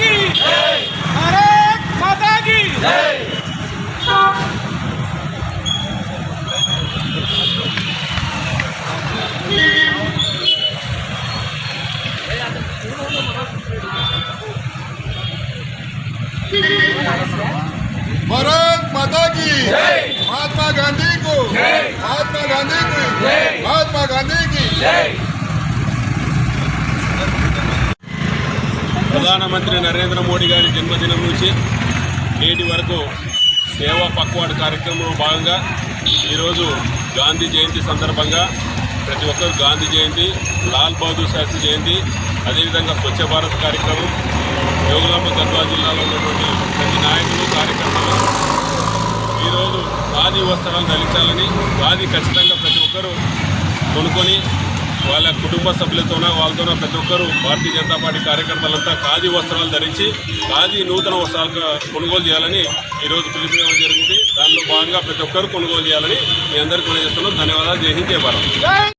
की भारत माता की। भारत माता की महात्मा गांधी को ప్రధానమంత్రి నరేంద్ర మోడీ గారి జన్మదినం నుంచి నేటి వరకు సేవా పక్వాడు కార్యక్రమంలో భాగంగా ఈరోజు గాంధీ జయంతి సందర్భంగా ప్రతి ఒక్కరు గాంధీ జయంతి లాల్ బహదూర్ శాస్త్రి జయంతి అదేవిధంగా స్వచ్ఛ భారత్ కార్యక్రమం యోగులమ్మ గద్వాల్ జిల్లాలో ఉన్నటువంటి ప్రతి నాయకులు కార్యక్రమాలు ఈరోజు ఖాదీ వస్త్రాలు ధరించాలని ఖాదీ ఖచ్చితంగా ప్రతి ఒక్కరూ కొనుక్కొని వాళ్ళ కుటుంబ సభ్యులతోన వాళ్ళతోన ప్రతి ఒక్కరు భారతీయ జనతా పార్టీ కార్యకర్తలంతా ఖాదీ వస్త్రాలు ధరించి ఖాదీ నూతన వస్త్రాలు కొనుగోలు చేయాలని ఈరోజు పిలుపునివ్వడం జరిగింది. దానిలో భాగంగా ప్రతి ఒక్కరు కొనుగోలు చేయాలని మీ అందరికీ తెలియజేస్తున్నాం. ధన్యవాదాలు. జై హింద్ జై భారత్.